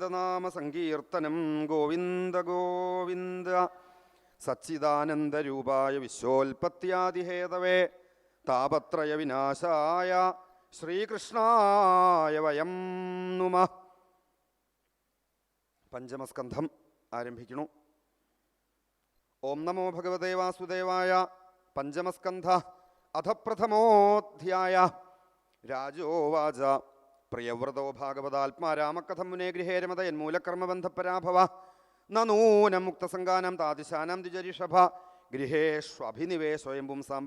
ഗോവിന്ദനാമ സങ്കീർത്തനം ഗോവിന്ദ ഗോവിന്ദ സച്ചിദാനന്ദരൂപായ വിശ്വോൽപത്യാദിഹേതവേ താപത്രയ വിനാശായ ശ്രീകൃഷ്ണായ വയം നുമ. പഞ്ചമസ്കന്ധം ആരംഭിക്കുന്നു. ഓം നമോ ഭഗവതേ വാസുദേവായ പഞ്ചമസ്കന്ധ അധ പ്രഥമോധ്യായ രാജോവാച. പ്രിയവ്രതോ ഭാഗവതാത്മാരാമകഥം മുനേ ഗൃഹേ രമത യന്മൂലകർമ്മബന്ധപരാഭവ നൂനം മുക്തസംഗാനം താദിശാനം ദ്വിജരിഷഭ ഗൃഹേഷ്വഭിനിവേ സ്വയം പുംസാം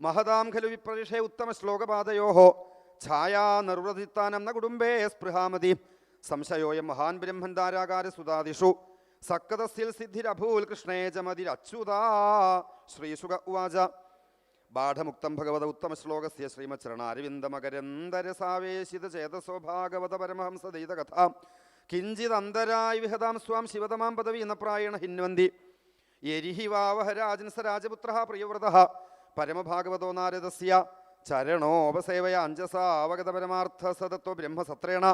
മഹതാം ഖലു വിപ്രതിഷേ ഉത്തമശ്ലോകപാതയോ ഛായാ നിർവൃതിത്താനം ന കുടുംബേ സ്പൃഹാമതി. സംശയോയം മഹാൻ ബ്രഹ്മൻ താരാകാര സുതാദിഷു. സക്കതസ്യൽ സിദ്ധിരഭൂൽ കൃഷ്ണേ ജമതിരച്യുതാ ശ്രീസുഖ ഉവാച. ബാഠമുക്തം ഭഗവത ഉത്തമശ്ലോകസ്യ സാവേശിത ചേതസോ ഭാഗവത പരമഹംസ ദൈതകഥ കിഞ്ചിദന്തരായി വിഹതാം സ്വാം ശിവതമാം പദവി എന്ന പ്രായണ ഹിന്വന്തി. യരിഹി വാവഹ രാജൻസ രാജപുത്ര പ്രിയവ്രത. പരമഭാഗവതോ നാരദസ്യ. ചരണോപസേവയ അഞ്ചസാവഗത പരമാർത്ഥ സതത്വ ബ്രഹ്മസത്രേണ.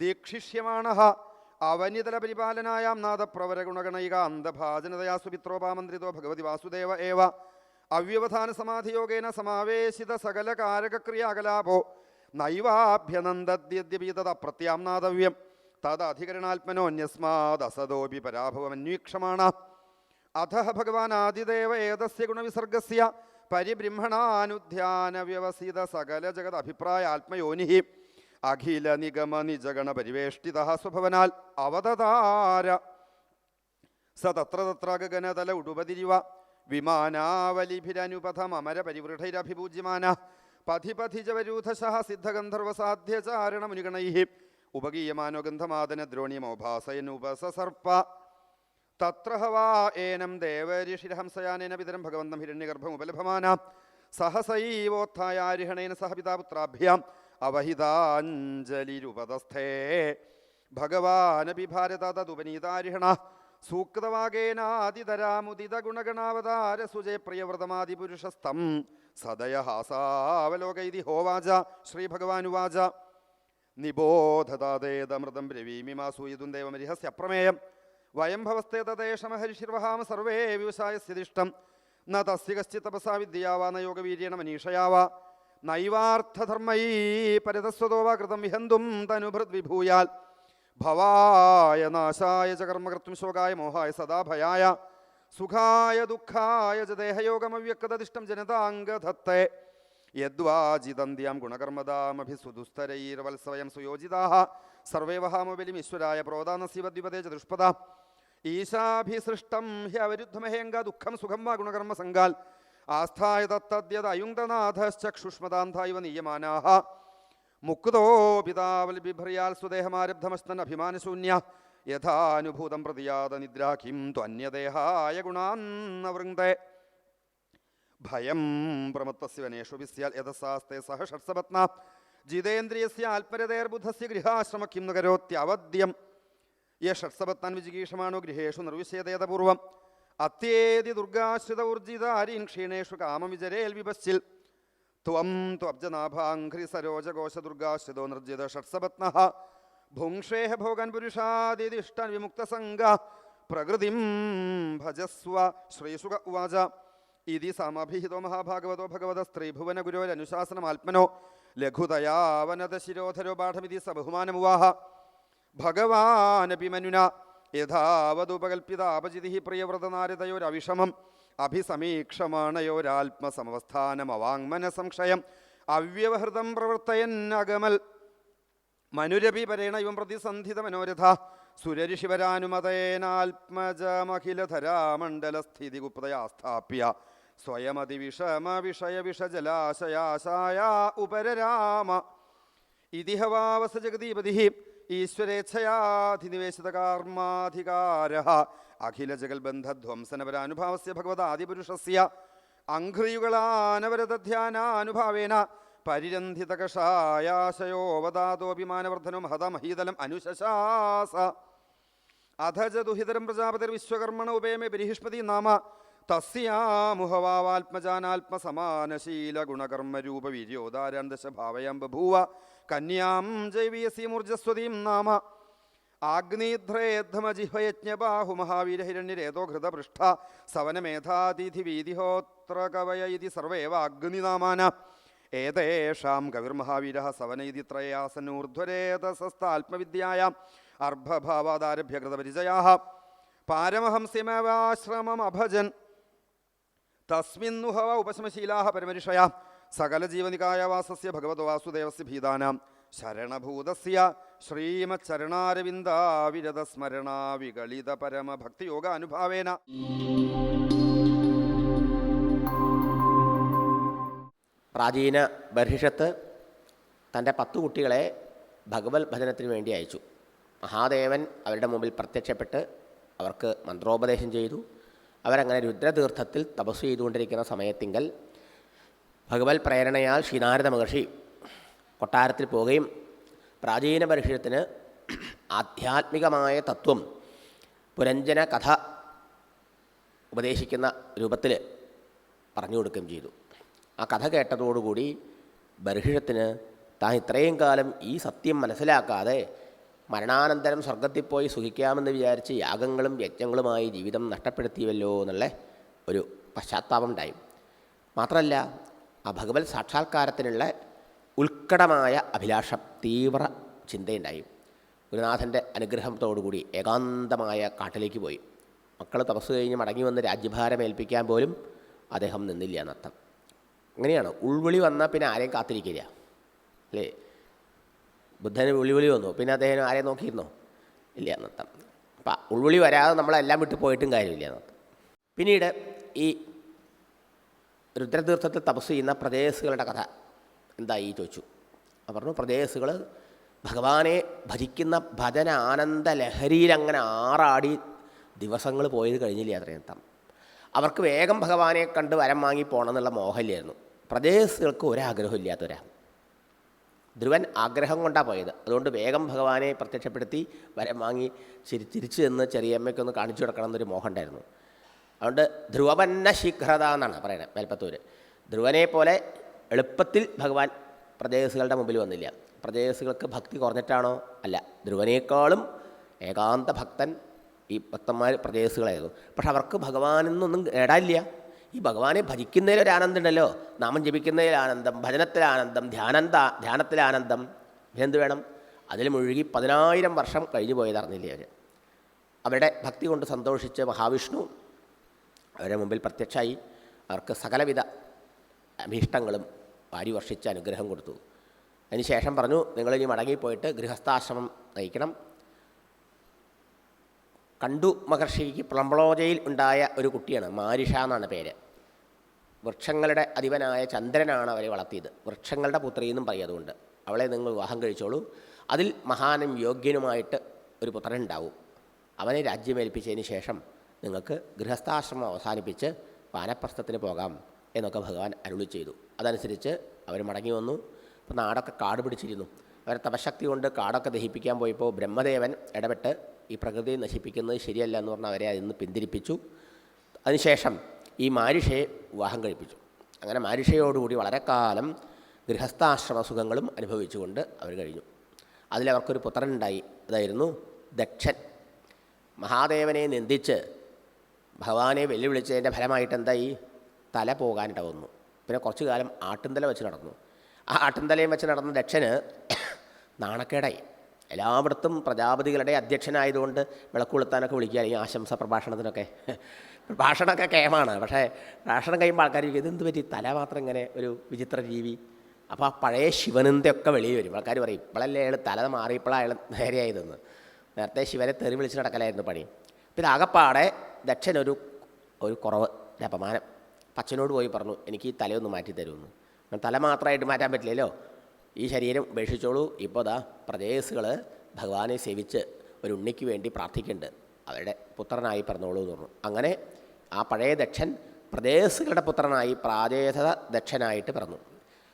ദീക്ഷിഷ്യമാണ അവനിതല പരിപാലനായാം നാദപ്രവര ഗുണഗണൈക അന്ധഭാജനതയാ സുപിത്രോപാമന്ത്രിതോ ഭഗവതി വാസുദേവ ഏവ. അവ്യവധാന സമാധിയോഗേന സമാവേശിത സകല കാരകക്രിയാകലാപോ നൈവാഭ്യനന്ദദ്യദ്യപി തത് അപ്രത്യാംനാദവ്യം തദധികരണാത്മനോന്യസ്മാദസദോപി പരാഭവമന്വീക്ഷമാണ. അധ ഭഗവാൻ ആദിദേവ ഏതസ്യ ഗുണവിസർഗസ്യ പരിബ്രഹ്മണാനുധ്യാന വ്യവസിത സകല ജഗത് അഭിപ്രായ ആത്മയോനിഹി അഖില നിഗമ നിജഗണ പരിവേഷ്ടിത സ്വഭവനാൽ അവതതാര. സ തത്ര തത്ര ഗഗനതല ഉടുപതിരിവ വിമാനാവലിഭിരനുപഥമര പരിവൃഢൈരഭിപൂജ്യമാന പഥി പഥിജവരൂഥശ സിദ്ധഗന്ധർവസാധ്യചാരണ മുനിഗണൈ ഉപഗീയമാനോ ഗന്ധമാദന ദ്രോണിയമോഭാസയനുപസസർപ്പ തത്ര ഹവാ ഏനം ദേവരിഷിരഹംസയാനേന പിതരം ഭഗവന്തം ഹിരണ്യഗർഭമുപലഭമാന. സഹസൈവോത്ഥായാരിഹണേന സഹ പിതാപുത്രാഭ്യാം. അവഹിതാഞ്ജലിരുപതസ്ഥേ. ഭഗവാനപി ഭാരതതുപനീതാരിഹണ സൂക്തവാഗേനാദിതരാമുദിത ഗുണഗണാവതാര സുജയപ്രിയവ്രതമാതിപുരുഷസ്തം സദയഹാസാവലോകൈതി ഹോവാച ശ്രീഭഗവാനുവാച. നിബോധതാതേതമൃതം രവീമിമാസൂയിതും ദേവമരിഹസ്യ അപ്രമേയം വയം ഭവസ്തേ തദേശമഹരിഷിർവഹാമ സർവേ വ്യവസായസ്യതിഷ്ടം ന തസ്യ കശ്ചിത് തപസാ വിദ്യയാവാ ന മനീഷയാവാ നൈവാർത്ഥധർമ്മൈ പരതസ്വതോ വാ കൃതം വിഹന്തും തനുഭൃത് വിഭൂയാൽ. ഭവായ നാശായ ച കർമ്മകർത്തും ശോകായ മോഹായ സദാ ഭയായ സുഖായ ദുഃഖായ ച ദേഹയോഗമവ്യക്തദിഷ്ടം ജനതാംഗധത്തെ. യദ്വാജിതന്ത്യാം ഗുണകർമ്മദാമഭിസുദുസ്തരൈർവത്സവയം സുയോജിതാഹ. സർവേ ഈശ്വരായ പ്രോദാനസീവദ്വിപദേ ച ദുഷ്പദ. ഈശാഭിസൃഷ്ടം ഹ്യവരുദ്ധമഹേങ്ക ദുഃഖം സുഖം വാ ഗുണകർമ്മസംഗാൽ ആസ്ഥായ തത്തദ്യത തത്തദ്യത് അയുങ്തനാഥശ്ചക്ഷുഷ്മദാന്ധായിവ നീയമാനാः മുക്തോ പിതാവൽ സ്വദേഹമാരബ്ധമസ്തൻ അഭിമാനശൂന്യ. യഥാനുഭൂതം പ്രതിയാത നിദ്രാഖിം ത്വന്യദേഹായ ഗുണാന്നവൃങ്ക്തേ ഭയം പ്രമത്തസ്യ വനേഷു വിസ്യാൽ യഥസാസ്തേ സഹ ഷട്സപത്ന ജിതേന്ദ്രിയസ്യ ആത്മരതേർബുദ്ധസ്യ ഗൃഹാശ്രമ നഗരോത്യവദ്യം. യ ഷട്സപത്താൻ വിജിഗീഷമാണോ ഗൃഹേഷു നിർവിശേദേതപൂർവം അത്യേതി ദുർഗാശ്രിത ഊർജിതാരീൻ ക്ഷീണേഷു കാമവിചരേൽ വിപശ്ചിൽ. ത്വം ത്വബ്ജനാഭാഘ്രി സരോജകോശദുർഗാശ്രിതോ നിർജിത ഷട്സപത്ന. ഭുങ്ഷേഹ ഭോഗൻ പുരുഷാദിഷ്ടൻ വിമുക്തസംഗ പ്രകൃതിം ഭജസ്വ. ശ്രീസുഖ ഉവാച. ഇതി സമഭിഹിതോ മഹാഭാഗവതോ ഭഗവത സ്ത്രീഭുവന ഗുരോരനുശാസനമാത്മനോ ലഘുതയാവനത ശിരോധരോ പാഠമിതി സബഹുമാനമുവാഹ ഭഗവാനപി മനുന യഥാവതുപകൽപ്പിതാപജിതി പ്രിയവ്രതനാരതയോരവിഷമം അഭിസമീക്ഷമാണയോരാത്മസമവസ്ഥാനമവാങ്മന സംശയം അവ്യവഹൃതം പ്രവർത്തയൻ അകമൽ. മനുരപി പരേണ ഇവം പ്രതിസന്ധിത മനോരഥ. സുരരിശിവരാനുമതേനാത്മജമഖിലധരാമണ്ഡലസ്ഥിതി ഗുപ്തയാസ്ഥാപ്യ സ്വയമതിവിഷമ വിഷയ വിഷജലാശയാശായ ഉപരരാമ. ഇതിഹവാവസ ജഗദീപതി. ഈശ്വരേച്ഛയാധിനിവേശിത കാർമാധികാര അഖില ജഗൽബന്ധധ്വംസനപരാനുഭാവസ്യ ഭഗവതാദിപുരുഷസ്യ. അംഘ്രിയുകളാനവരതധ്യാനാനുഭാവേന പരിരന്ധിതകഷായാശയോവതാതോഭിമാനവർദ്ധനം ഹതമഹീതലം അനുശശാസ. അധ ച ദുഹിതരം പ്രജാപതിർ വിശ്വകർമ്മണ ഉപേമേ ബരിഹിഷ്മതി നാമ. തസ്യാമുഹവാത്മജാനാത്മസമാനശീല ഗുണകർമ്മരൂപ വീര്യോദാരാൻ ദശ ഭാവയാം ബഭൂവ കന്യാം ജൈവീയസീമൂർജസ്വതീം നാമ. ആഗ്നീധ്രേദ്ധമജിഹ്വയജ്ഞബാഹു മഹാവീരഹിരണ്യരേതോ ഘൃതപൃഷ്ഠ സവനമേധാതിഥി വീതിഹോത്ര കവയ ഇതി സർവേവ അഗ്നിനാമാന ഏതേഷാം കവിർമഹാവീര സവന ഇതി ത്രയാസനൂർധ്വരേതസസ്താത്മവിദ്യായാം അർഭഭാവാദാരഭ്യ കൃതപരിചയാ പാരമഹംസ്യമവാശ്രമമഭജൻ തസ്മിന്നുഹവ ഉപശമശീലാഹ പരമരിഷയ സകലജീവനികായവാസസ്യ ഭഗവത് വാസുദേവസ്യ ഭീതാനാം. ശരണഭൂതസ്യ ശ്രീമച്ചരണാരവിന്ദാവിരതസ്മരണാ വികളിത പരമഭക്തിയോഗ അനുഭാവേന പ്രാചീന ബർഹിഷത്ത് തന്റെ പത്തു കുട്ടികളെ ഭഗവത് ഭജനത്തിന് വേണ്ടി അയച്ചു. മഹാദേവൻ അവരുടെ മുമ്പിൽ പ്രത്യക്ഷപ്പെട്ട് അവർക്ക് മന്ത്രോപദേശം ചെയ്തു. അവരങ്ങനെ രുദ്രതീർത്ഥത്തിൽ തപസ് ചെയ്തുകൊണ്ടിരിക്കുന്ന സമയത്തിങ്കൽ ഭഗവത് പ്രേരണയാൽ ശ്രീനാരദ മഹർഷി കൊട്ടാരത്തിൽ പോവുകയും പ്രാചീന പരിഷത്തിന് ആധ്യാത്മികമായ തത്വം പുരഞ്ജന കഥ ഉപദേശിക്കുന്ന രൂപത്തിൽ പറഞ്ഞു കൊടുക്കുകയും ചെയ്തു. ആ കഥ കേട്ടതോടുകൂടി ബർഹിഷത്തിന് താൻ ഇത്രയും കാലം ഈ സത്യം മനസ്സിലാക്കാതെ മരണാനന്തരം സ്വർഗത്തിൽ പോയി സുഖിക്കാമെന്ന് വിചാരിച്ച് യാഗങ്ങളും യജ്ഞങ്ങളുമായി ജീവിതം നഷ്ടപ്പെടുത്തിയല്ലോ എന്നുള്ള ഒരു പശ്ചാത്താപം ഉണ്ടായി. മാത്രമല്ല ആ ഭഗവത് സാക്ഷാത്കാരത്തിനുള്ള ഉത്കടമായ അഭിലാഷം തീവ്ര ചിന്തയുണ്ടായി. ഗുരുനാഥന്റെ അനുഗ്രഹത്തോടുകൂടി ഏകാന്തമായ കാട്ടിലേക്ക് പോയി. മക്കൾ തപസ് കഴിഞ്ഞ് മടങ്ങി വന്ന് രാജ്യഭാരം ഏൽപ്പിക്കാൻ പോലും അദ്ദേഹം നിന്നില്ല എന്നർത്ഥം. അങ്ങനെയാണ് ഉൾവിളി വന്നാൽ പിന്നെ ആരെയും കാത്തിരിക്കില്ല. അല്ലേ? ബുദ്ധന് ഉൾവിളി വന്നു. പിന്നെ അദ്ദേഹം ആരെയും നോക്കിയിരുന്നോ? ഇല്ല എന്നർത്ഥം. അപ്പം ഉൾവിളി വരാതെ നമ്മളെല്ലാം വിട്ട് പോയിട്ടും കാര്യമില്ല എന്നർത്ഥം. പിന്നീട് ഈ രുദ്രതീർത്ഥത്തിൽ തപസ് ചെയ്യുന്ന പ്രദേശകളുടെ കഥ എന്തായി ചോദിച്ചു. പറഞ്ഞു പ്രദേശകൾ ഭഗവാനെ ഭജിക്കുന്ന ഭജന ആനന്ദ ലഹരിയിൽ അങ്ങനെ ആറാടി ദിവസങ്ങൾ പോയത് കഴിഞ്ഞില്ല അത്രയും തം അവർക്ക് വേഗം ഭഗവാനെ കണ്ട് വരം വാങ്ങി പോകണം എന്നുള്ള മോഹമില്ലായിരുന്നു പ്രദേശകൾക്ക് ഒരാഗ്രഹം ഇല്ലാത്തവരാ ധ്രുവൻ ആഗ്രഹം കൊണ്ടാണ് പോയത്. അതുകൊണ്ട് വേഗം ഭഗവാനെ പ്രത്യക്ഷപ്പെടുത്തി വരം വാങ്ങി ചിരി തിരിച്ചു ചെന്ന് ചെറിയമ്മയ്ക്കൊന്ന് കാണിച്ചു കൊടുക്കണം എന്നൊരു മോഹം ഉണ്ടായിരുന്നു. അതുകൊണ്ട് ധ്രുവപന്ന ശീഘ്രത എന്നാണ് പറയുന്നത് മേൽപ്പത്തൂര്. ധ്രുവനെ പോലെ എളുപ്പത്തിൽ ഭഗവാൻ പ്രദേശകളുടെ മുമ്പിൽ വന്നില്ല. പ്രദേശകൾക്ക് ഭക്തി കുറഞ്ഞിട്ടാണോ? അല്ല. ധ്രുവനേക്കാളും ഏകാന്ത ഭക്തൻ ഈ ഭക്തന്മാർ പ്രദേശകളായിരുന്നു പക്ഷെ അവർക്ക് ഭഗവാനെന്നൊന്നും നിന്നൊന്നും നേടാനില്ല. ഈ ഭഗവാനെ ഭജിക്കുന്നതിൽ ഒരു ആനന്ദം ഉണ്ടല്ലോ നാമം ജപിക്കുന്നതിൽ ആനന്ദം ഭജനത്തിൽ ആനന്ദം ധ്യാനന്ത ധ്യാനത്തിൽ ആനന്ദം. എന്ത് വേണം? അതിൽ മുഴുകി പതിനായിരം വർഷം കഴിഞ്ഞു പോയത് അറിഞ്ഞില്ലേ അവർ അവരുടെ ഭക്തി കൊണ്ട് സന്തോഷിച്ച് മഹാവിഷ്ണു അവരുടെ മുമ്പിൽ പ്രത്യക്ഷമായി അവർക്ക് സകലവിധ അഭീഷ്ടങ്ങളും വാരി വർഷിച്ച് അനുഗ്രഹം കൊടുത്തു. അതിനുശേഷം പറഞ്ഞു നിങ്ങളിനി മടങ്ങിപ്പോയിട്ട് ഗൃഹസ്ഥാശ്രമം നയിക്കണം. കണ്ടു മഹർഷിക്ക് പ്ലംബ്ലോജയിൽ ഉണ്ടായ ഒരു കുട്ടിയാണ് മാരിഷ എന്നാണ് പേര്. വൃക്ഷങ്ങളുടെ അധിപനായ ചന്ദ്രനാണ് അവരെ വളർത്തിയത്. വൃക്ഷങ്ങളുടെ പുത്രി എന്നും പറയും അവളെ നിങ്ങൾ വിവാഹം കഴിച്ചോളൂ. അതിൽ മഹാനും യോഗ്യനുമായിട്ട് ഒരു പുത്രൻ ഉണ്ടാവും അവനെ രാജ്യമേൽപ്പിച്ചതിന് ശേഷം നിങ്ങൾക്ക് ഗൃഹസ്ഥാശ്രമം അവസാനിപ്പിച്ച് വാനപ്രസ്ഥത്തിന് പോകാം എന്നൊക്കെ ഭഗവാൻ അരുളി ചെയ്തു. അതനുസരിച്ച് അവർ മടങ്ങി വന്നു. അപ്പോൾ നാടൊക്കെ കാട് പിടിച്ചിരുന്നു. അവരെ തപശക്തി കൊണ്ട് കാടൊക്കെ ദഹിപ്പിക്കാൻ പോയപ്പോൾ ബ്രഹ്മദേവൻ ഇടപെട്ട് ഈ പ്രകൃതിയെ നശിപ്പിക്കുന്നത് ശരിയല്ല എന്ന് പറഞ്ഞാൽ അവരെ അതിൽ നിന്ന് പിന്തിരിപ്പിച്ചു. അതിനുശേഷം ഈ മാരിഷയെ വിവാഹം കഴിപ്പിച്ചു. അങ്ങനെ മാരിഷയോടുകൂടി വളരെ കാലം ഗൃഹസ്ഥാശ്രമ സുഖങ്ങളും അനുഭവിച്ചുകൊണ്ട് അവർ കഴിഞ്ഞു. അതിലവർക്കൊരു പുത്രനുണ്ടായി. അതായിരുന്നു ദക്ഷൻ. മഹാദേവനെ നിന്ദിച്ച് ഭഗവാനെ വെല്ലുവിളിച്ചതിന്റെ ഫലമായിട്ട് എന്തായി? തല പോകാനിട വന്നു. പിന്നെ കുറച്ചു കാലം ആട്ടിന്തല വെച്ച് നടന്നു. ആ ആട്ടിന്തലയും വെച്ച് നടന്ന ദക്ഷന് നാണക്കേടായി. എല്ലായിടത്തും പ്രജാപതികളുടെ അധ്യക്ഷനായതുകൊണ്ട് വിളക്കുകൊളുത്താനൊക്കെ വിളിക്കുക ഈ ആശംസ പ്രഭാഷണത്തിനൊക്കെ. പ്രഭാഷണമൊക്കെ കേമാണ്. പക്ഷേ ഭാഷണം കഴിയുമ്പോൾ ആൾക്കാർ ഇതെന്ത് പറ്റി? തല മാത്രം ഇങ്ങനെ ഒരു വിചിത്ര ജീവി. അപ്പോൾ ആ പഴയ ശിവനന്ദയൊക്കെ വെളിയിൽ വരും. ആൾക്കാർ പറയും ഇപ്പോഴല്ലേ അയാൾ തല മാറിയപ്പോഴാണ് അയാൾ നേരെയായതെന്ന് നേരത്തെ ശിവനെ തെറി വിളിച്ച് നടക്കലായിരുന്നു പണി. അപ്പോൾ ഇതാകപ്പാടെ ദക്ഷൻ ഒരു കുറവ് അപമാനം. പച്ചനോട് പോയി പറഞ്ഞു എനിക്ക് ഈ തലയൊന്ന് മാറ്റി തരുമെന്ന് തല മാത്രമായിട്ട് മാറ്റാൻ പറ്റില്ലല്ലോ. ഈ ശരീരം ഉപേക്ഷിച്ചോളൂ. ഇപ്പോൾ ദാ പ്രജേസുകൾ ഭഗവാനെ സേവിച്ച് ഒരു ഉണ്ണിക്ക് വേണ്ടി പ്രാർത്ഥിക്കുന്നുണ്ട്. അവരുടെ പുത്രനായി പറഞ്ഞോളൂ എന്ന് പറഞ്ഞു. അങ്ങനെ ആ പഴയ ദക്ഷൻ പ്രദേശികളുടെ പുത്രനായി പ്രാദേശിക ദക്ഷനായിട്ട് പിറന്നു.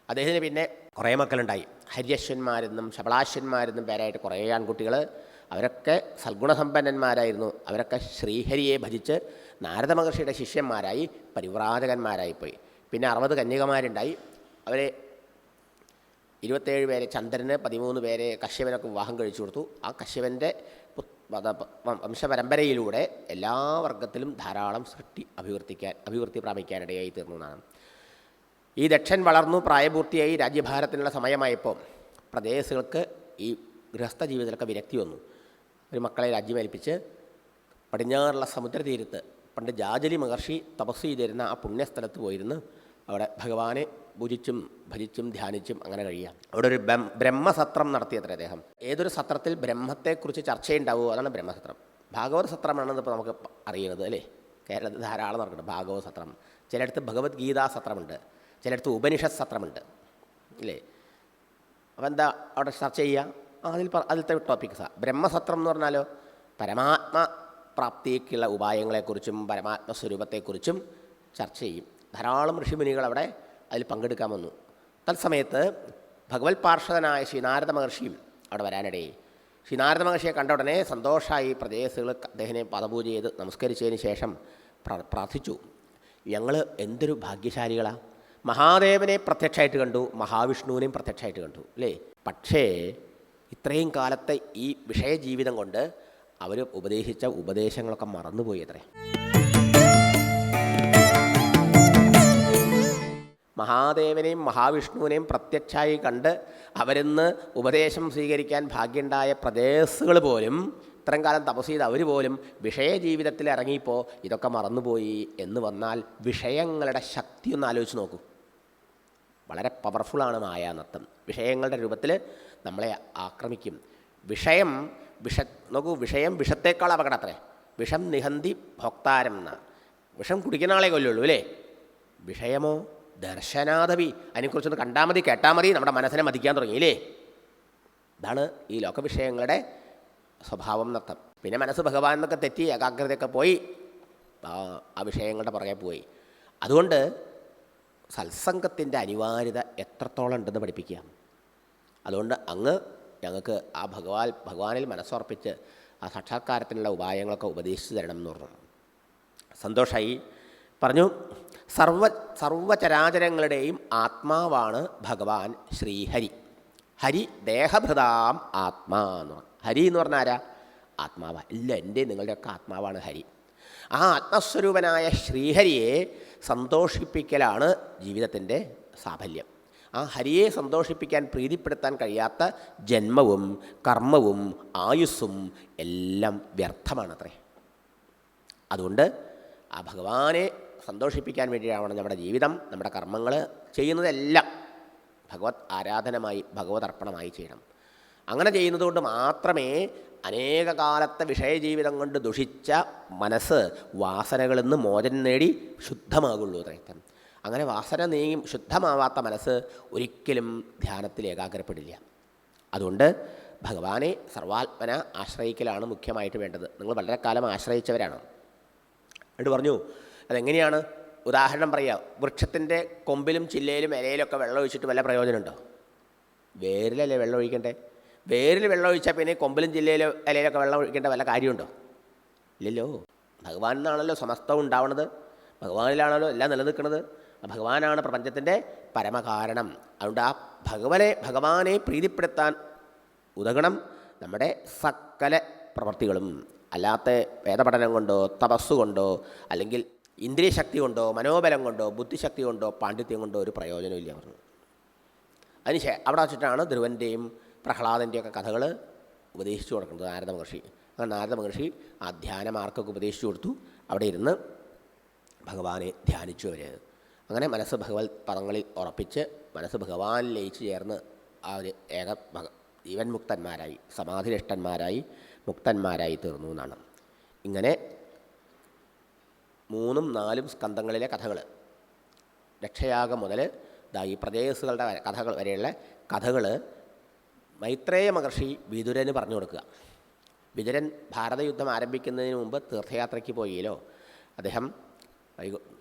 അദ്ദേഹത്തിന് പിന്നെ കുറേ മക്കളുണ്ടായി. ഹര്യശ്വന്മാരെന്നും ശബളാശ്വന്മാരെന്നും പേരായിട്ട് കുറേ ആൺകുട്ടികൾ അവരൊക്കെ സൽഗുണസമ്പന്നന്മാരായിരുന്നു. അവരൊക്കെ ശ്രീഹരിയെ ഭജിച്ച് നാരദ മഹർഷിയുടെ ശിഷ്യന്മാരായി പരിവ്രാജകന്മാരായിപ്പോയി പിന്നെ അറുപത് കന്യകമാരുണ്ടായി. അവരെ ഇരുപത്തേഴ് പേരെ ചന്ദ്രന് പതിമൂന്ന് പേരെ കശ്യപനൊക്കെ വിവാഹം കഴിച്ചു കൊടുത്തു. ആ കശ്യപന്റെ വംശപരമ്പരയിലൂടെ എല്ലാ വർഗത്തിലും ധാരാളം സൃഷ്ടി അഭിവൃദ്ധിക്കാൻ അഭിവൃദ്ധി പ്രാപിക്കാനിടയായി തീർന്നു എന്നാണ്. ഈ ദക്ഷൻ വളർന്നു പ്രായപൂർത്തിയായി രാജ്യഭാരത്തിനുള്ള സമയമായപ്പോൾ പ്രദേശങ്ങൾക്ക് ഈ ഗൃഹസ്ഥ ജീവിതത്തിലൊക്കെ വിരക്തി വന്നു. ഒരു മക്കളെ രാജ്യമേൽപ്പിച്ച് പടിഞ്ഞാറുള്ള സമുദ്രതീരത്ത് പണ്ട് ജാജലി മഹർഷി തപസ് ചെയ്തിരുന്ന ആ പുണ്യസ്ഥലത്ത് പോയിരുന്ന്. അവിടെ ഭഗവാനെ പൂജിച്ചും ഭജിച്ചും ധ്യാനിച്ചും അങ്ങനെ കഴിയാം. അവിടെ ഒരു ബ്രഹ്മ- ബ്രഹ്മസത്രം നടത്തിയത്രേ അദ്ദേഹം. ഏതൊരു സത്രത്തിൽ ബ്രഹ്മത്തെക്കുറിച്ച് ചർച്ചയുണ്ടാവുമോ? അതാണ് ബ്രഹ്മസത്രം. ഭാഗവത സത്രമാണെന്ന് ഇപ്പോൾ നമുക്ക് അറിയുന്നത് അല്ലേ? കേരളത്തിൽ ധാരാളം നടക്കുന്നുണ്ട് ഭാഗവത സത്രം. ചിലയിടത്ത് ഭഗവത്ഗീതാ സത്രമുണ്ട്. ചിലയിടത്ത് ഉപനിഷത് സത്രമുണ്ട് അല്ലേ അപ്പോൾ എന്താ അവിടെ ചർച്ച ചെയ്യുക? അതിൽ അതിലത്തെ ടോപ്പിക്സാണ് ബ്രഹ്മസത്രം എന്ന് പറഞ്ഞാലോ പരമാത്മ പ്രാപ്തിക്കുള്ള ഉപായങ്ങളെക്കുറിച്ചും പരമാത്മ സ്വരൂപത്തെക്കുറിച്ചും ചർച്ച ചെയ്യും. ധാരാളം ഋഷിമുനികൾ അവിടെ അതിൽ പങ്കെടുക്കാൻ വന്നു. തത്സമയത്ത് ഭഗവത് പാർഷദനായ ശ്രീനാരദ മഹർഷിയും അവിടെ വരാനിടയായി. ശ്രീനാരദ മഹർഷിയെ കണ്ട ഉടനെ സന്തോഷമായി പ്രദേശികൾ അദ്ദേഹത്തിനെ പദപൂജ ചെയ്ത് നമസ്കരിച്ചതിന് ശേഷം പ്ര- പ്രാർത്ഥിച്ചു. ഞങ്ങൾ എന്തൊരു ഭാഗ്യശാലികളാണ് മഹാദേവനെ പ്രത്യക്ഷമായിട്ട് കണ്ടു മഹാവിഷ്ണുവിനെയും പ്രത്യക്ഷമായിട്ട് കണ്ടു അല്ലേ? പക്ഷേ ഇത്രയും കാലത്തെ ഈ വിഷയജീവിതം കൊണ്ട് അവർ ഉപദേശിച്ച ഉപദേശങ്ങളൊക്കെ മറന്നുപോയി അത്രേ. മഹാദേവനെയും മഹാവിഷ്ണുവിനെയും പ്രത്യക്ഷമായി കണ്ട് അവരിന്ന് ഉപദേശം സ്വീകരിക്കാൻ ഭാഗ്യമുണ്ടായ പ്രദേശങ്ങൾ പോലും ഇത്രയും കാലം തപസ് ചെയ്ത് അവർ പോലും വിഷയജീവിതത്തിൽ ഇറങ്ങിയപ്പോൾ ഇതൊക്കെ മറന്നുപോയി എന്ന് വന്നാൽ വിഷയങ്ങളുടെ ശക്തി ഒന്ന് ആലോചിച്ച് നോക്കൂ. വളരെ പവർഫുള്ളാണ് മായാനത്തം വിഷയങ്ങളുടെ രൂപത്തിൽ നമ്മളെ ആക്രമിക്കും. വിഷയം വിഷ നോക്കൂ വിഷയം വിഷത്തേക്കാൾ അപകടം അത്രേ. വിഷം നിഹന്തി ഭോക്താരം എന്നാണ് വിഷം കുടിക്കുന്ന ആളെ കൊല്ലുള്ളൂ അല്ലേ? വിഷയമോ? ദർശനാഥവി അതിനെക്കുറിച്ചൊന്ന് കണ്ടാൽ മതി കേട്ടാൽ മതി നമ്മുടെ മനസ്സിനെ മതിക്കാൻ തുടങ്ങിയില്ലേ? ഇതാണ് ഈ ലോകവിഷയങ്ങളുടെ സ്വഭാവം നൃത്തം പിന്നെ മനസ്സ് ഭഗവാൻ എന്നൊക്കെ തെറ്റി ഏകാഗ്രതയൊക്കെ പോയി ആ ആ വിഷയങ്ങളുടെ പുറകെ പോയി. അതുകൊണ്ട് സത്സംഗത്തിന്റെ അനിവാര്യത എത്രത്തോളം ഉണ്ടെന്ന് പഠിപ്പിക്കുക. അതുകൊണ്ട് അങ്ങ് ഞങ്ങൾക്ക് ആ ഭഗവാൻ ഭഗവാനിൽ മനസ്സുറപ്പിച്ച് ആ സാക്ഷാത്കാരത്തിനുള്ള ഉപായങ്ങളൊക്കെ ഉപദേശിച്ചു തരണം എന്ന് പറഞ്ഞു. സന്തോഷമായി പറഞ്ഞു സർവ സർവചരാചരങ്ങളുടെയും ആത്മാവാണ് ഭഗവാൻ ശ്രീഹരി. ഹരി ദേഹഭൃതാം ആത്മാ എന്ന് പറഞ്ഞു. ഹരി എന്ന് പറഞ്ഞാൽ ആരാ? ആത്മാവ. ഇല്ല എന്റെ നിങ്ങളുടെയൊക്കെ ആത്മാവാണ് ഹരി. ആ ആത്മസ്വരൂപനായ ശ്രീഹരിയെ സന്തോഷിപ്പിക്കലാണ് ജീവിതത്തിന്റെ സാഫല്യം. ആ ഹരിയെ സന്തോഷിപ്പിക്കാൻ പ്രീതിപ്പെടുത്താൻ കഴിയാത്ത ജന്മവും കർമ്മവും ആയുസ്സും എല്ലാം വ്യർത്ഥമാണത്രേ. അതുകൊണ്ട് ആ ഭഗവാനെ സന്തോഷിപ്പിക്കാൻ വേണ്ടിയാവണം നമ്മുടെ ജീവിതം നമ്മുടെ കർമ്മങ്ങൾ ചെയ്യുന്നതെല്ലാം ഭഗവത് ആരാധനമായി ഭഗവത് അർപ്പണമായി ചെയ്യണം. അങ്ങനെ ചെയ്യുന്നതുകൊണ്ട് മാത്രമേ അനേക കാലത്തെ വിഷയജീവിതം കൊണ്ട് ദുഷിച്ച മനസ്സ് വാസനകളിൽ നിന്ന് മോചനം നേടി ശുദ്ധമാകുള്ളൂ അത്രയത്തം അങ്ങനെ വാസന നീങ്ങി ശുദ്ധമാവാത്ത മനസ്സ് ഒരിക്കലും ധ്യാനത്തിൽ ഏകാഗ്രപ്പെടില്ല. അതുകൊണ്ട് ഭഗവാനെ സർവാത്മന ആശ്രയിക്കലാണ് മുഖ്യമായിട്ട് വേണ്ടത്. നിങ്ങൾ വളരെ കാലം ആശ്രയിച്ചവരാണ്. എന്നിട്ട് പറഞ്ഞു അതെങ്ങനെയാണ്? ഉദാഹരണം പറയുക വൃക്ഷത്തിന്റെ കൊമ്പിലും ചില്ലയിലും ഇലയിലൊക്കെ വെള്ളം ഒഴിച്ചിട്ട് വല്ല പ്രയോജനമുണ്ടോ? വേരിലല്ലേ വെള്ളം ഒഴിക്കണ്ടേ? വേരിൽ വെള്ളം ഒഴിച്ചാൽ പിന്നെ കൊമ്പിലും ജില്ലയിലും ഇലയിലൊക്കെ വെള്ളം ഒഴിക്കേണ്ട വല്ല കാര്യമുണ്ടോ? ഇല്ലല്ലോ. ഭഗവാൻ എന്നാണല്ലോ സമസ്തം ഉണ്ടാവണത്. ഭഗവാനിലാണല്ലോ എല്ലാം നിലനിൽക്കുന്നത് ഭഗവാനാണ് പ്രപഞ്ചത്തിന്റെ പരമകാരണം. അതുകൊണ്ട് ആ ഭഗവനെ ഭഗവാനെ പ്രീതിപ്പെടുത്താൻ ഉതകണം നമ്മുടെ സകല പ്രവൃത്തികളും അല്ലാത്ത വേദപഠനം കൊണ്ടോ തപസ്സുകൊണ്ടോ അല്ലെങ്കിൽ ഇന്ദ്രിയശക്തി കൊണ്ടോ മനോബലം കൊണ്ടോ ബുദ്ധിശക്തി കൊണ്ടോ പാണ്ഡിത്യം കൊണ്ടോ ഒരു പ്രയോജനമില്ല പറഞ്ഞു അതിനുശേ അവിടെ വച്ചിട്ടാണ് ധ്രുവന്റെയും പ്രഹ്ലാദന്റെയൊക്കെ കഥകൾ ഉപദേശിച്ചു കൊടുക്കുന്നത് നാരദ മഹർഷി. അങ്ങനെ നാരദ മഹർഷി ആ ധ്യാനമാർക്കൊക്കെ ഉപദേശിച്ചു കൊടുത്തു. അവിടെ ഇരുന്ന് ഭഗവാനെ ധ്യാനിച്ചു അവർ അങ്ങനെ മനസ്സ് ഭഗവത് പദങ്ങളിൽ ഉറപ്പിച്ച് മനസ്സ് ഭഗവാൻ ലയിച്ചു ചേർന്ന് ആ ഒരു ഏക ഭഗ ജീവൻ മുക്തന്മാരായി സമാധിനിഷ്ഠന്മാരായി മുക്തന്മാരായി തീർന്നു എന്നാണ്. ഇങ്ങനെ മൂന്നും നാലും സ്കന്ധങ്ങളിലെ കഥകൾ രക്ഷയാഗം മുതൽ ദാ ഈ പ്രദേശങ്ങളുടെ കഥകൾ വരെയുള്ള കഥകൾ മൈത്രേയ മഹർഷി വിതുരന് പറഞ്ഞു കൊടുക്കുക. വിതുരൻ ഭാരതയുദ്ധം ആരംഭിക്കുന്നതിന് മുമ്പ് തീർത്ഥയാത്രയ്ക്ക് പോയില്ലോ അദ്ദേഹം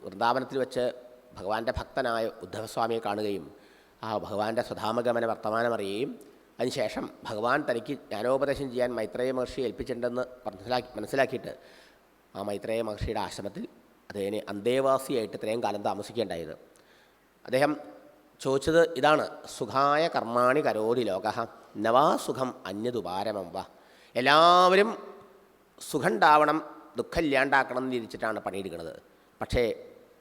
വൃന്ദാവനത്തിൽ വെച്ച് ഭഗവാന്റെ ഭക്തനായ ഉദ്ധവസ്വാമിയെ കാണുകയും ആ ഭഗവാന്റെ സ്വധാമഗമന വർത്തമാനം അറിയുകയും അതിനുശേഷം ഭഗവാൻ തനിക്ക് ജ്ഞാനോപദേശം ചെയ്യാൻ മൈത്രേയ മഹർഷി ഏൽപ്പിച്ചിട്ടുണ്ടെന്ന് മനസ്സിലാക്കി മനസ്സിലാക്കിയിട്ട് ആ മൈത്രേയ മഹർഷിയുടെ ആശ്രമത്തിൽ അദ്ദേഹം അന്തേവാസിയായിട്ട് ഇത്രയും കാലം താമസിക്കേണ്ടായത്. അദ്ദേഹം ചോദിച്ചത് ഇതാണ് സുഖായ കർമാണി കരോതി ലോക നവാ സുഖം അന്യതുപാരമം വ. എല്ലാവരും സുഖം ഉണ്ടാവണം ദുഃഖം ഇല്ലാണ്ടാക്കണം എന്ന് തിരിച്ചിട്ടാണ് പണിയെടുക്കുന്നത്. പക്ഷേ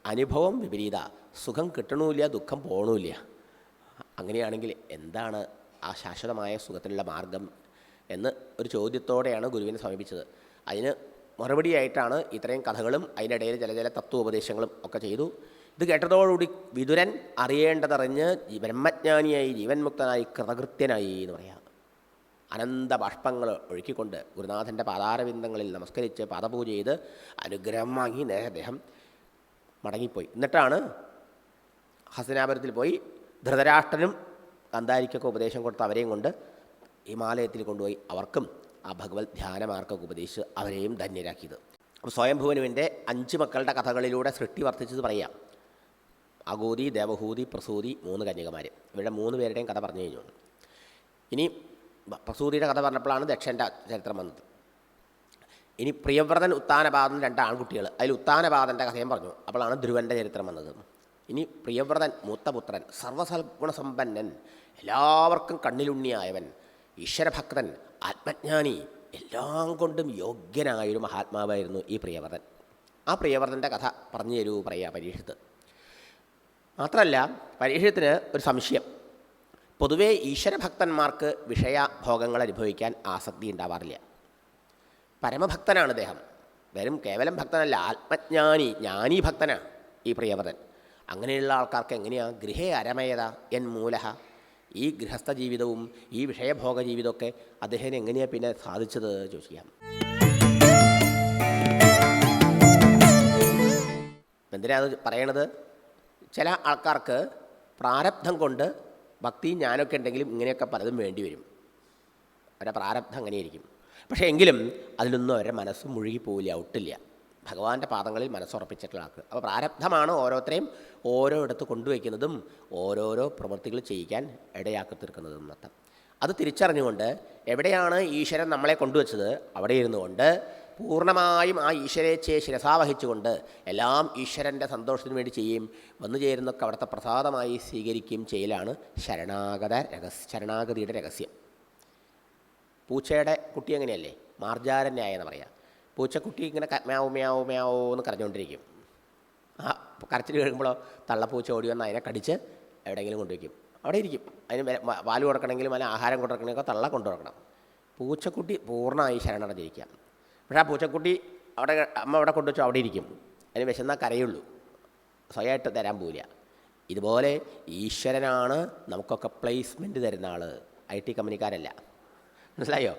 അനുഭവം വിപരീത സുഖം കിട്ടണമില്ല ദുഃഖം പോകണമില്ല അങ്ങനെയാണെങ്കിൽ എന്താണ് ആ ശാശ്വതമായ സുഖത്തിനുള്ള മാർഗം? എന്ന് ഒരു ചോദ്യത്തോടെയാണ് ഗുരുവിനെ സമീപിച്ചത്. അതിന് മറുപടിയായിട്ടാണ് ഇത്രയും കഥകളും അതിനിടയിൽ ചില ചില തത്വോപദേശങ്ങളും ഒക്കെ ചെയ്തു. ഇത് കേട്ടതോടുകൂടി വിതുരൻ അറിയേണ്ടതറിഞ്ഞ് ബ്രഹ്മജ്ഞാനിയായി ജീവൻ മുക്തനായി കൃതകൃത്യനായി എന്ന് പറയാം. അനന്ത ബാഷ്പങ്ങൾ ഒഴുക്കിക്കൊണ്ട് ഗുരുനാഥന്റെ പാതാരവിന്ദങ്ങളിൽ നമസ്കരിച്ച് പാദപൂജ ചെയ്ത് അനുഗ്രഹം വാങ്ങി നേരെ അദ്ദേഹം മടങ്ങിപ്പോയി. എന്നിട്ടാണ് ഹസനാപുരത്തിൽ പോയി ധൃതരാഷ്ട്രനും ഗന്ധാരിക്കൊക്കെ ഉപദേശം കൊടുത്ത് അവരെയും കൊണ്ട് ഹിമാലയത്തിൽ കൊണ്ടുപോയി. അവർക്കും ആ ഭഗവത് ധ്യാനമാർക്കൊക്കെ ഉപദേശിച്ച് അവരെയും ധന്യരാക്കിയത്. അപ്പോൾ സ്വയംഭുവനുവിന്റെ അഞ്ച് മക്കളുടെ കഥകളിലൂടെ സൃഷ്ടി വർദ്ധിച്ചത് പറയാം. അഗൂതി ദേവഹൂതി പ്രസൂതി മൂന്ന് കന്യകമാർ ഇവരുടെ മൂന്ന് പേരുടെയും കഥ പറഞ്ഞു കഴിഞ്ഞു. ഇനി പ്രസൂതിയുടെ കഥ പറഞ്ഞപ്പോഴാണ് ദക്ഷന്റെ ചരിത്രം വന്നത്. ഇനി പ്രിയവ്രതൻ ഉത്താനപാദൻ രണ്ട് ആൺകുട്ടികൾ അതിൽ ഉത്താനപാദന്റെ കഥയും പറഞ്ഞു. അപ്പോഴാണ് ധ്രുവന്റെ ചരിത്രം വന്നത്. ഇനി പ്രിയവ്രതൻ മൂത്തപുത്രൻ സർവസൽഗുണസമ്പന്നൻ എല്ലാവർക്കും കണ്ണിലുണ്ണിയായവൻ ഈശ്വരഭക്തൻ ആത്മജ്ഞാനി എല്ലാം കൊണ്ടും യോഗ്യനായൊരു മഹാത്മാവായിരുന്നു ഈ പ്രിയവർദ്ധൻ ആ പ്രിയവർദ്ധന്റെ കഥ പറഞ്ഞു തരൂ പറയുക പരീക്ഷത്ത്. മാത്രമല്ല പരീക്ഷത്തിന് ഒരു സംശയം. പൊതുവേ ഈശ്വരഭക്തന്മാർക്ക് വിഷയഭോഗങ്ങൾ അനുഭവിക്കാൻ ആസക്തി ഉണ്ടാവാറില്ല. പരമഭക്തനാണ് അദ്ദേഹം വെറും കേവലം ഭക്തനല്ല ആത്മജ്ഞാനി ജ്ഞാനി ഭക്തനാണ് ഈ പ്രിയവതൻ അങ്ങനെയുള്ള ആൾക്കാർക്ക് എങ്ങനെയാണ് ഗൃഹേ അരമയത എൻ മൂലഹ? ഈ ഗൃഹസ്ഥ ജീവിതവും ഈ വിഷയഭോഗ ജീവിതമൊക്കെ അദ്ദേഹത്തിന് എങ്ങനെയാണ് പിന്നെ സാധിച്ചത് ചോദിക്കാം. എന്തിനാ അത് പറയണത്? ചില ആൾക്കാർക്ക് പ്രാരബ്ധം കൊണ്ട് ഭക്തി ഞാനൊക്കെ ഉണ്ടെങ്കിലും ഇങ്ങനെയൊക്കെ പലതും വേണ്ടി വരും. അവരുടെ പ്രാരബ്ധം അങ്ങനെയായിരിക്കും. പക്ഷേ എങ്കിലും അതിലൊന്നും അവരുടെ മനസ്സ് മുഴുകിപ്പോവില്ല ഒട്ടില്ല. ഭഗവാന്റെ പാദങ്ങളിൽ മനസ്സുറപ്പിച്ചിട്ടുള്ള ആൾക്ക് അപ്പോൾ പ്രാരബ്ധമാണ് ഓരോരുത്തരെയും ഓരോ ഇടത്ത് കൊണ്ടുവയ്ക്കുന്നതും ഓരോരോ പ്രവൃത്തികൾ ചെയ്യിക്കാൻ ഇടയാക്കി തീർക്കുന്നതും എന്നർത്ഥം അത് തിരിച്ചറിഞ്ഞുകൊണ്ട് എവിടെയാണ് ഈശ്വരൻ നമ്മളെ കൊണ്ടുവച്ചത്? അവിടെ ഇരുന്നു കൊണ്ട് പൂർണമായും ആ ഈശ്വരേച്ഛയെ ശിരസാവഹിച്ചുകൊണ്ട് എല്ലാം ഈശ്വരന്റെ സന്തോഷത്തിന് വേണ്ടി ചെയ്യും. വന്നു ചേരുന്നൊക്കെ അവിടുത്തെ പ്രസാദമായി സ്വീകരിക്കുകയും ചെയ്യലാണ് ശരണാഗത രഹസ്യ ശരണാഗതിയുടെ രഹസ്യം. പൂച്ചയുടെ കുട്ടി അങ്ങനെയല്ലേ മാർജാരന്യായ എന്ന് പറയാം. പൂച്ചക്കുട്ടി ഇങ്ങനെ മ്യാവ് മ്യാവ് മ്യാവ് എന്ന് കരഞ്ഞുകൊണ്ടിരിക്കും. ആ കരച്ചിൽ കഴിയുമ്പോഴോ തള്ളപ്പൂച്ച ഓടി വന്ന് അതിനെ കടിച്ച് എവിടെയെങ്കിലും കൊണ്ടുവയ്ക്കും. അവിടെ ഇരിക്കും. അതിന് പാൽ കൊടുക്കണമെങ്കിലും അതിന് ആഹാരം കൊടുക്കണമെങ്കിൽ തള്ള കൊണ്ടു കൊടുക്കണം പൂച്ചക്കുട്ടി പൂർണമായി ശരണടഞ്ഞിരിക്കുക. പക്ഷേ ആ പൂച്ചക്കുട്ടി അവിടെ അമ്മ അവിടെ കൊണ്ടുവച്ചു അവിടെ ഇരിക്കും. അതിന് വിശന്നാൽ കരയുള്ളൂ. സ്വയമായിട്ട് തരാൻ പോവില്ല ഇതുപോലെ ഈശ്വരനാണ് നമുക്കൊക്കെ പ്ലേസ്മെന്റ് തരുന്ന ആൾ ഐ ടി കമ്പനിക്കാരല്ല. മനസ്സിലായോ?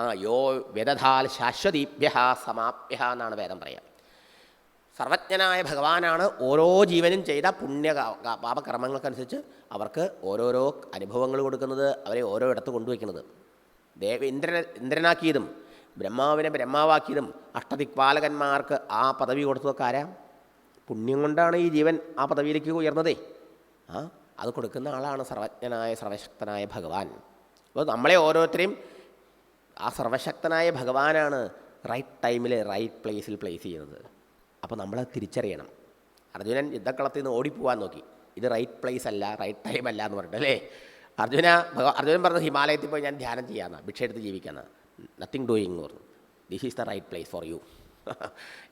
ആ യോ വ്യതധാൽ ശാശ്വതീഭ്യ സമാപ്യ എന്നാണ് വേദം പറയാം സർവജ്ഞനായ ഭഗവാനാണ് ഓരോ ജീവനും ചെയ്ത പുണ്യ പാപകർമ്മങ്ങൾക്കനുസരിച്ച് അവർക്ക് ഓരോരോ അനുഭവങ്ങൾ കൊടുക്കുന്നത് അവരെ ഓരോ ഇടത്ത് കൊണ്ടുവയ്ക്കുന്നത്. ദേവ ഇന്ദ്രൻ ഇന്ദ്രനാക്കിയതും ബ്രഹ്മാവിനെ ബ്രഹ്മാവാക്കിയതും അഷ്ടദിക്പാലകന്മാർക്ക് ആ പദവി കൊടുത്തതൊക്കെ ആരാ? പുണ്യം കൊണ്ടാണ് ഈ ജീവൻ ആ പദവിയിലേക്ക് ഉയർന്നതേ. ആ അത് കൊടുക്കുന്ന ആളാണ് സർവജ്ഞനായ സർവശക്തനായ ഭഗവാൻ. അപ്പോൾ നമ്മളെ ഓരോരുത്തരെയും ആ സർവശക്തനായ ഭഗവാനാണ് റൈറ്റ് ടൈമിൽ റൈറ്റ് പ്ലേസിൽ പ്ലേസ് ചെയ്യുന്നത്. അപ്പോൾ നമ്മൾ തിരിച്ചറിയണം. അർജുനൻ യുദ്ധക്കളത്തിൽ നിന്ന് ഓടിപ്പോവാൻ നോക്കി. ഇത് റൈറ്റ് പ്ലേസ് അല്ല റൈറ്റ് ടൈം അല്ല എന്ന് പറഞ്ഞിട്ട് അല്ലേ? അർജുന അർജുനൻ പറഞ്ഞ ഹിമാലയത്തിൽ പോയി ഞാൻ ധ്യാനം ചെയ്യാമെന്ന് ഭിക്ഷ എടുത്ത് നത്തിങ് ഡൂയിങ് എന്ന് പറഞ്ഞു. This is the right place for you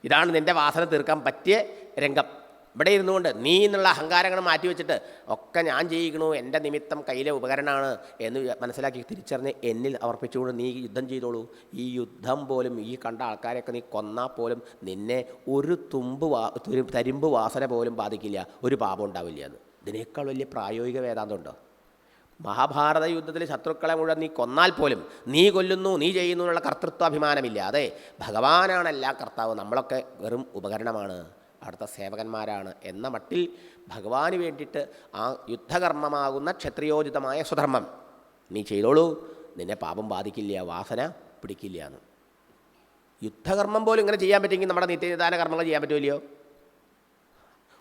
ഇതാണ് നിന്റെ വാസന തീർക്കാൻ പറ്റിയ രംഗം. ഇവിടെ ഇരുന്നുകൊണ്ട് നീ എന്നുള്ള അഹങ്കാരങ്ങൾ മാറ്റി വെച്ചിട്ട് ഒക്കെ ഞാൻ ചെയ്യിക്കണു എന്റെ നിമിത്തം കയ്യിലെ ഉപകരണമാണ് എന്ന് മനസ്സിലാക്കി തിരിച്ചറിഞ്ഞ് എന്നിൽ അർപ്പിച്ചുകൊണ്ട് നീ യുദ്ധം ചെയ്തോളൂ. ഈ യുദ്ധം പോലും ഈ കണ്ട ആൾക്കാരെയൊക്കെ നീ കൊന്നാൽ പോലും നിന്നെ ഒരു തുമ്പ് വാ തുരു- തരിമ്പ് വാസന പോലും ബാധിക്കില്ല ഒരു പാപം ഉണ്ടാവില്ല എന്ന്. ഇതിനേക്കാൾ വലിയ പ്രായോഗിക വേദാന്തം ഉണ്ടോ? മഹാഭാരത യുദ്ധത്തിൽ ശത്രുക്കളെ മുഴുവൻ നീ കൊന്നാൽ പോലും നീ കൊല്ലുന്നു നീ ചെയ്യുന്നു എന്നുള്ള കർത്തൃത്വാഭിമാനമില്ലാതെ ഭഗവാനാണ് എല്ലാ കർത്താവ്. നമ്മളൊക്കെ വെറും ഉപകരണമാണ്. അവിടുത്തെ സേവകന്മാരാണ് എന്ന മട്ടിൽ ഭഗവാന് വേണ്ടിയിട്ട് ആ യുദ്ധകർമ്മമാകുന്ന ക്ഷത്രിയോചിതമായ സ്വധർമ്മം നീ ചെയ്തോളൂ നിന്നെ പാപം ബാധിക്കില്ല വാസന പിടിക്കില്ല എന്ന്. യുദ്ധകർമ്മം പോലും ഇങ്ങനെ ചെയ്യാൻ പറ്റുമെങ്കിൽ നമ്മുടെ നിത്യനിദാന കർമ്മങ്ങൾ ചെയ്യാൻ പറ്റുമല്ലയോ?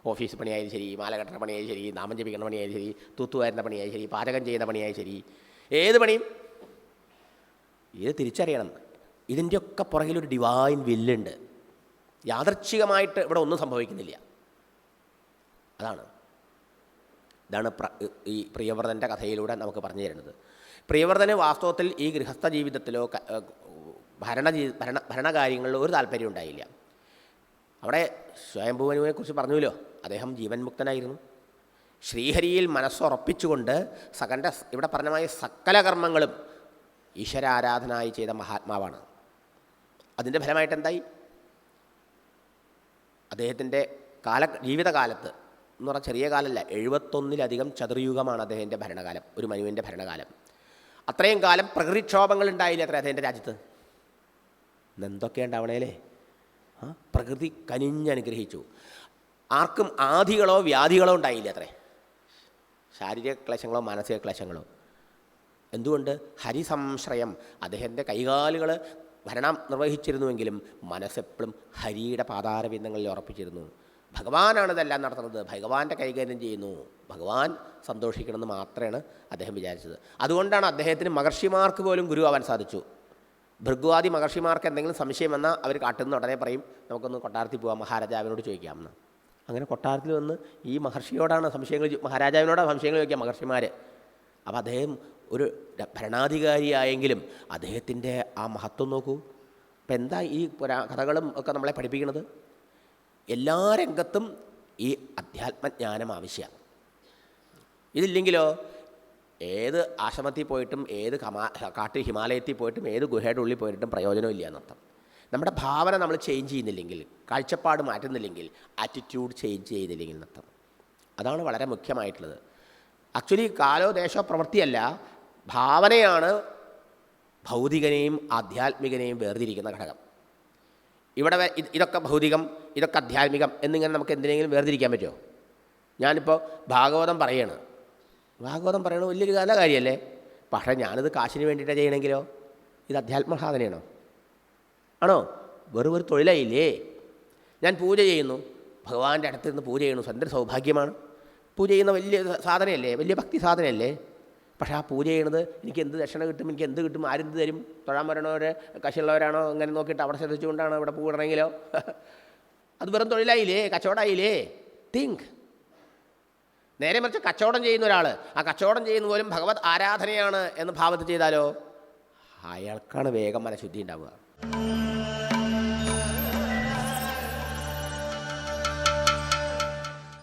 ഓഫീസ് പണിയായാലും ശരി മാലകെട്ടണ പണിയായി പണിയായാലും ശരി നാമം ജപിക്കുന്ന പണിയായാലും ശരി തൂത്തുവാരുന്ന പണിയായി ശരി പാചകം ചെയ്യുന്ന പണിയായി ശരി ഏത് പണിയും. ഇത് തിരിച്ചറിയണം. ഇതിന്റെയൊക്കെ പുറകിലൊരു ഡിവൈൻ വില്ലുണ്ട് യാദർച്ഛികമായിട്ട് ഇവിടെ ഒന്നും സംഭവിക്കുന്നില്ല. അതാണ്. ഇതാണ് ഈ പ്രിയവ്രതന്റെ കഥയിലൂടെ നമുക്ക് പറഞ്ഞു തരുന്നത്. പ്രിയവ്രതന് വാസ്തവത്തിൽ ഈ ഗൃഹസ്ഥ ജീവിതത്തിലോ ഭരണ ഭരണ ഭരണകാര്യങ്ങളിലോ ഒരു താല്പര്യം ഉണ്ടായില്ല. അവിടെ സ്വയംഭൂവനുവിനെക്കുറിച്ച് പറഞ്ഞുല്ലോ അദ്ദേഹം ജീവൻ മുക്തനായിരുന്നു. ശ്രീഹരിയിൽ മനസ്സുറപ്പിച്ചുകൊണ്ട് സകന്റെ ഇവിടെ പറഞ്ഞമായ സകല കർമ്മങ്ങളും ഈശ്വരാരാധനായി ചെയ്ത മഹാത്മാവാണ്. അതിന്റെ ഫലമായിട്ട് എന്തായി? അദ്ദേഹത്തിന്റെ കാല ജീവിതകാലത്ത് എന്ന് പറഞ്ഞാൽ ചെറിയ കാലമല്ല എഴുപത്തൊന്നിലധികം ചതുർയുഗമാണ് അദ്ദേഹത്തിന്റെ ഭരണകാലം ഒരു മനുവിന്റെ ഭരണകാലം. അത്രയും കാലം പ്രകൃതിക്ഷോഭങ്ങൾ ഉണ്ടായില്ല അത്ര അദ്ദേഹത്തിന്റെ രാജ്യത്ത്? എന്തൊക്കെ ഉണ്ടാവണേലേ? ആ പ്രകൃതി കനിഞ്ഞനുഗ്രഹിച്ചു. ആർക്കും ആധികളോ വ്യാധികളോ ഉണ്ടായില്ല അത്രേ? ശാരീരിക ക്ലേശങ്ങളോ മാനസിക ക്ലേശങ്ങളോ? എന്തുകൊണ്ട്? ഹരിസംശ്രയം അദ്ദേഹത്തിന്റെ കൈകാലുകൾ ഭരണം നിർവഹിച്ചിരുന്നുവെങ്കിലും മനസ്സെപ്പോഴും ഹരിയുടെ പാതാരബിന്ദങ്ങളിൽ ഉറപ്പിച്ചിരുന്നു. ഭഗവാനാണ് ഇതെല്ലാം നടത്തുന്നത്. ഭഗവാന്റെ കൈകാര്യം ചെയ്യുന്നു. ഭഗവാൻ സന്തോഷിക്കണമെന്ന് മാത്രമാണ് അദ്ദേഹം വിചാരിച്ചത്. അതുകൊണ്ടാണ് അദ്ദേഹത്തിന് മഹർഷിമാർക്ക് പോലും ഗുരു ആവാൻ സാധിച്ചു. ഭൃഗുവാദി മഹർഷിമാർക്ക് എന്തെങ്കിലും സംശയം വന്നാൽ അവർ കാട്ടുന്ന ഉടനെ പറയും നമുക്കൊന്ന് കൊട്ടാരത്തിൽ പോകാം മഹാരാജാവിനോട് ചോദിക്കാം എന്ന്. അങ്ങനെ കൊട്ടാരത്തിൽ വന്ന് ഈ മഹർഷിയോടാണ് സംശയങ്ങൾ മഹാരാജാവിനോടാണ് സംശയങ്ങൾ ചോദിക്കുക മഹർഷിമാർ അപ്പോൾ അദ്ദേഹം ഒരു ഭരണാധികാരിയായെങ്കിലും അദ്ദേഹത്തിന്റെ ആ മഹത്വം നോക്കൂ. അപ്പം എന്താ ഈ കഥകളും ഒക്കെ നമ്മളെ പഠിപ്പിക്കുന്നത് എല്ലാ രംഗത്തും ഈ അധ്യാത്മജ്ഞാനം ആവശ്യമാണ്. ഇതില്ലെങ്കിലോ ഏത് ആശ്രമത്തിൽ പോയിട്ടും ഏത് കമാ കാട്ടിൽ ഹിമാലയത്തിൽ പോയിട്ടും ഏത് ഗുഹയുടെ ഉള്ളിൽ പോയിട്ടും പ്രയോജനമില്ല എന്നർത്ഥം. നമ്മുടെ ഭാവന നമ്മൾ ചേഞ്ച് ചെയ്യുന്നില്ലെങ്കിൽ കാഴ്ചപ്പാട് മാറ്റുന്നില്ലെങ്കിൽ ആറ്റിറ്റ്യൂഡ് ചേഞ്ച് ചെയ്തില്ലെങ്കിൽ എന്നർത്ഥം. അതാണ് വളരെ മുഖ്യമായിട്ടുള്ളത്. ആക്ച്വലി കാലോ ദേശോ പ്രവൃത്തിയല്ല ഭാവനയാണ് ഭൗതികനെയും ആധ്യാത്മികനെയും വേർതിരിക്കുന്ന ഘടകം. ഇവിടെ ഇതൊക്കെ ഭൗതികം ഇതൊക്കെ ആധ്യാത്മികം എന്നിങ്ങനെ നമുക്ക് എന്തിനെങ്കിലും വേർതിരിക്കാൻ പറ്റുമോ? ഞാനിപ്പോൾ ഭാഗവതം പറയാണ്. ഭാഗവതം പറയണത് വലിയൊരു നല്ല കാര്യമല്ലേ പക്ഷേ ഞാനിത് കാശിന് വേണ്ടിയിട്ടാണ് ചെയ്യണമെങ്കിലോ ഇത് അധ്യാത്മ സാധനയാണോ? ആണോ? വെറും ഒരു തൊഴിലായില്ലേ? ഞാൻ പൂജ ചെയ്യുന്നു. ഭഗവാന്റെ അടുത്ത് നിന്ന് പൂജ ചെയ്യുന്നു. സ്വന്തം സൗഭാഗ്യമാണ്. പൂജ ചെയ്യുന്ന വലിയ സാധനയല്ലേ? വലിയ ഭക്തി സാധനയല്ലേ? പക്ഷേ ആ പൂജ ചെയ്യണത് എനിക്ക് എന്ത് ദക്ഷിണ കിട്ടും എനിക്ക് എന്ത് കിട്ടും ആരെന്ത് തരും? തൊഴാൻ വരണവർ കശുള്ളവരാണോ? അങ്ങനെ നോക്കിയിട്ട് അവിടെ ശ്രദ്ധിച്ചുകൊണ്ടാണ് ഇവിടെ പൂവിടണമെങ്കിലോ അത് വെറും തൊഴിലായില്ലേ? കച്ചവടമായില്ലേ തിങ്ക് നേരെ മറിച്ച് കച്ചവടം ചെയ്യുന്ന ഒരാൾ ആ കച്ചവടം ചെയ്യുന്ന പോലും ഭഗവത് ആരാധനയാണ് എന്ന് ഭാവത്തിൽ ചെയ്താലോ? അയാൾക്കാണ് വേഗം മനഃശുദ്ധി ഉണ്ടാവുക.